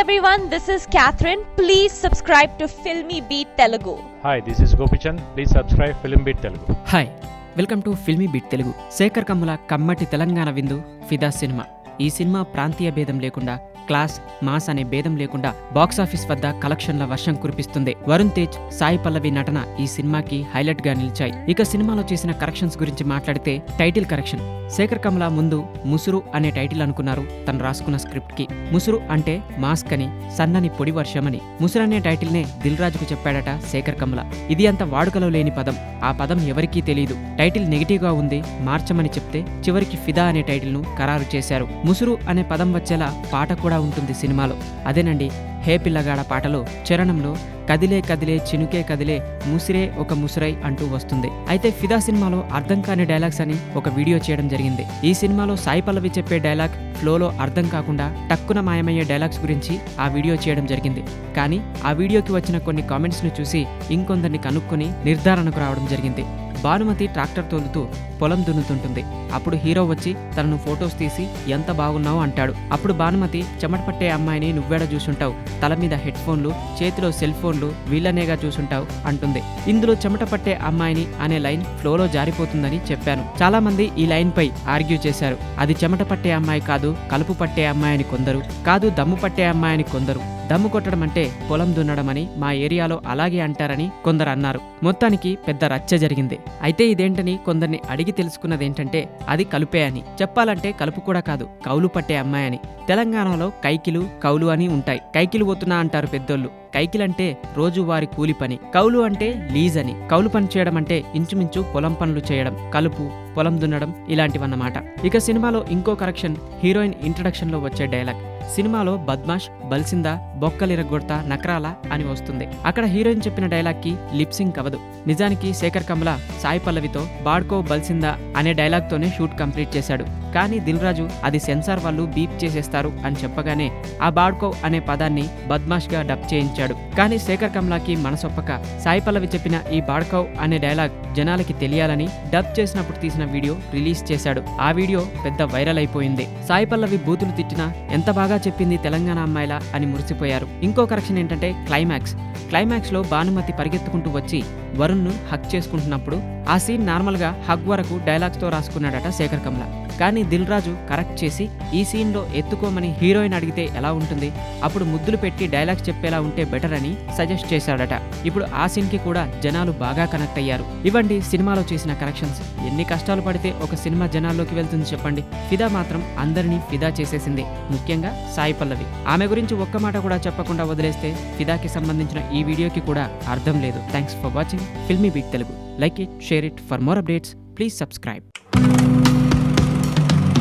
everyone, this is Catherine. Please subscribe to Filmy Beat Telugu. Hi this is Gopichand please subscribe film beat Telugu hi welcome to Filmy Beat Telugu Sekhar Kammula కమ్మటి తెలంగాణ విందు ఫిదా cinema ఈ cinema ప్రాంతీయ భేదం లేకుండా class mass అనే భేదం లేకుండా బాక్సాఫీస్ వద్ద కలెక్షన్ల వర్షం కురిపిస్తుంది. వరుణ్ తేజ్ సాయి పల్లవి నటన ఈ సినిమాకి హైలైట్గా నిలిచాయి. ఇక సినిమాలో చేసిన కరెక్షన్స్ గురించి మాట్లాడితే టైటిల్ కరెక్షన్. శేఖర్ కమల ముందు ముసురు అనే టైటిల్ అనుకున్నారు తను రాసుకున్న స్క్రిప్ట్కి ముసురు అంటే మాస్క్ అని సన్నని పొడి వర్షమని. ముసురు అనే టైటిల్ నే దిల్ రాజుకు చెప్పాడట శేఖర్ కమల. ఇది అంత వాడుకలో లేని పదం. ఆ పదం ఎవరికీ తెలియదు టైటిల్ నెగిటివ్గా ఉంది మార్చమని చెప్తే చివరికి ఫిదా అనే టైటిల్ను ఖరారు చేశారు. ముసురు అనే పదం వచ్చేలా పాట కూడా ఉంటుంది సినిమాలో. అదేనండి హే పిల్లగాడ పాటలో చరణంలో కదిలే కదిలే చినుకే కదిలే ముసిరే ఒక ముసిరై అంటూ వస్తుంది. అయితే ఫిదా సినిమాలో అర్థం కాని డైలాగ్స్ అని ఒక వీడియో చేయడం జరిగింది. ఈ సినిమాలో సాయి పల్లవి చెప్పే డైలాగ్ ఫ్లోలో అర్థం కాకుండా టక్కున మాయమయ్యే డైలాగ్స్ గురించి ఆ వీడియో చేయడం జరిగింది. కానీ ఆ వీడియోకి వచ్చిన కొన్ని కామెంట్స్ను చూసి ఇంకొందరిని కనుక్కొని నిర్ధారణకు రావడం జరిగింది. భానుమతి ట్రాక్టర్ తోలుతూ పొలం దున్నుతుంటుంది. అప్పుడు హీరో వచ్చి తనను ఫొటోస్ తీసి ఎంత బాగున్నావు? అంటాడు. అప్పుడు భానుమతి చెమట పట్టే అమ్మాయిని నువ్వేడ చూసుంటావు? తల మీద హెడ్ ఫోన్లు చేతిలో సెల్ ఫోన్లు వీళ్ళనేగా చూసుంటావు? అంటుంది. ఇందులో చెమట పట్టే అమ్మాయిని అనే లైన్ ఫ్లోలో జారిపోతుందని చెప్పాను. చాలా మంది ఈ లైన్ పై ఆర్గ్యూ చేశారు. అది చెమట పట్టే అమ్మాయి కాదు కలుపు పట్టే అమ్మాయి అని కొందరు కాదు దమ్ము పట్టే అమ్మాయి అని కొందరు. దమ్ము కొట్టడం అంటే పొలం దున్నడం అని మా ఏరియాలో అలాగే అంటారని కొందరు అన్నారు. మొత్తానికి పెద్ద రచ్చ జరిగింది. అయితే ఇదేంటని కొందరిని అడిగి తెలుసుకున్నదేంటంటే అది కలుపే అని. చెప్పాలంటే కలుపు కూడా కాదు కౌలు పట్టే అమ్మాయి అని. తెలంగాణలో కైకిలు కౌలు అని ఉంటాయి. కైకిలు పోతున్నా అంటారు పెద్దోళ్ళు. కైకిలంటే రోజువారి కూలి పని. కౌలు అంటే లీజ్ అని. కౌలు పని చేయడం అంటే ఇంచుమించు పొలం పనులు చేయడం. కలుపు పొలం దున్నడం ఇలాంటివన్నమాట. ఇక సినిమాలో ఇంకో కరెక్షన్ హీరోయిన్ ఇంట్రడక్షన్లో వచ్చే డైలాగ్. సినిమాలో బద్మాష్ బల్సిందా బొక్కలిరగొడతా నకరాల అని వస్తుంది. అక్కడ హీరోయిన్ చెప్పిన డైలాగ్కి లిప్సింగ్ అవ్వదు. నిజానికి శేఖర్ కమల సాయి పల్లవితో బాడ్కో బల్సిందా అనే డైలాగ్ తోనే షూట్ కంప్లీట్ చేశాడు. కానీ దిల్ రాజు అది సెన్సార్ వాళ్ళు బీప్ చేసేస్తారు అని చెప్పగానే ఆ బాడ్కో అనే పదాన్ని బద్మాష్గా డబ్ చేయించాడు. కానీ శేఖర్ కమలాకి మనసొప్పక సాయి పల్లవి చెప్పిన ఈ బాడ్కౌ అనే డైలాగ్ జనాలకి తెలియాలని డబ్ చేసినప్పుడు తీసిన వీడియో రిలీజ్ చేశాడు. ఆ వీడియో పెద్ద వైరల్ అయిపోయింది. సాయి పల్లవి బూతులు తిట్టినా ఎంత బాగా చెప్పింది తెలంగాణ అమ్మాయిలా అని మురిసిపోయారు. ఇంకో కరెక్షన్ ఏంటంటే క్లైమాక్స్. క్లైమాక్స్లో భానుమతి పరిగెత్తుకుంటూ వచ్చి వరుణ్ను హక్ చేసుకుంటున్నప్పుడు ఆ సీన్ నార్మల్గా హగ్ వరకు డైలాగ్స్తో రాసుకున్నాడట శేఖర్ కమల. కానీ దిల్ రాజు కరెక్ట్ చేసి ఈ సీన్లో ఎత్తుకోమని హీరోయిన్ అడిగితే ఎలా ఉంటుంది? అప్పుడు ముద్దులు పెట్టి డైలాగ్స్ చెప్పేలా ఉంటే బెటర్ అని సజెస్ట్ చేశాడట. ఇప్పుడు ఆ సీన్కి కూడా జనాలు బాగా కనెక్ట్ అయ్యారు. ఇవ్వండి సినిమాలో చేసిన కరెక్షన్స్. ఎన్ని కష్టాలు పడితే ఒక సినిమా జనాల్లోకి వెళ్తుంది చెప్పండి. ఫిదా మాత్రం అందరినీ ఫిదా చేసేసింది. ముఖ్యంగా సాయి పల్లవి. ఆమె గురించి ఒక్క మాట కూడా చెప్పకుండా వదిలేస్తే ఫిదాకి సంబంధించిన ఈ వీడియోకి కూడా అర్థం లేదు. Thanks for watching. Filmy Beat Telugu. Like it share it. For more updates please subscribe.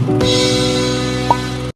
Thank you.